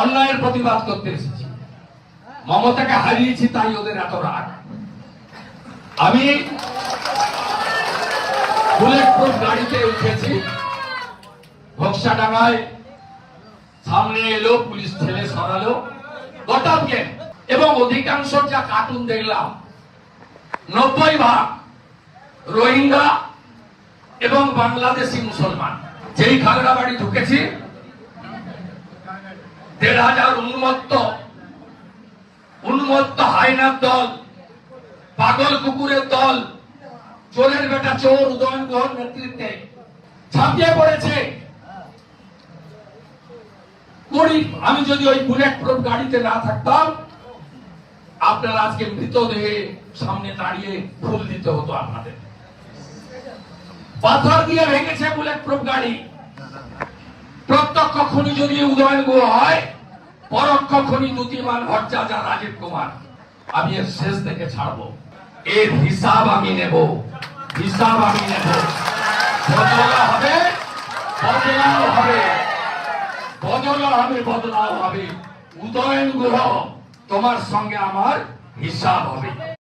অন্যায়ের প্রতিবাদ করতে এসেছি। মমতাকে হারিয়েছি তাই ওদের এত রাগ। আমি গাড়িতে উঠেছি, ভক্সাডাঙ্গায়। সামনে এলো, পুলিশ ঠেলে সরালো। গটামকে এবং অধিকাংশ যা কার্টুন দেখলাম, নব্বই ভাগ রোহিঙ্গা এবং বাংলাদেশি মুসলমান। যেই খাগড়াবাড়ি ঢুকেছি দেড় হাজার উন্মত্ত উন্মত্ত হাইনার দল, পাগল কুকুরের দল, চোরের বেটা চোর উদয়ন গুহর নেতৃত্বে ছাপিয়ে পড়েছে। কুড়ি আমি যদি ওই বুলেট প্রুফ গাড়িতে না থাকতাম, আপনার আজকে মৃতদেহে সামনে দাঁড়িয়ে ফুল দিতে হতো আপনাদের। পাথর দিয়ে ভেঙেছে বুলেট প্রুফ গাড়ি। প্রত্যক্ষ খনি যদি উদয়ন গুহ হয়, পরোক্ষ খনি দুতিমান ভট্টাচার রাজীব কুমার। আমি এর শেষ থেকে ছাড়বো। এর হিসাব আমি নেব। হিসাব আমি নেব। হবে, বদলাও হবে। বদলা হবে, বদলাও হবে। উদয়ন গ্রহ তোমার সঙ্গে আমার হিসাব হবে।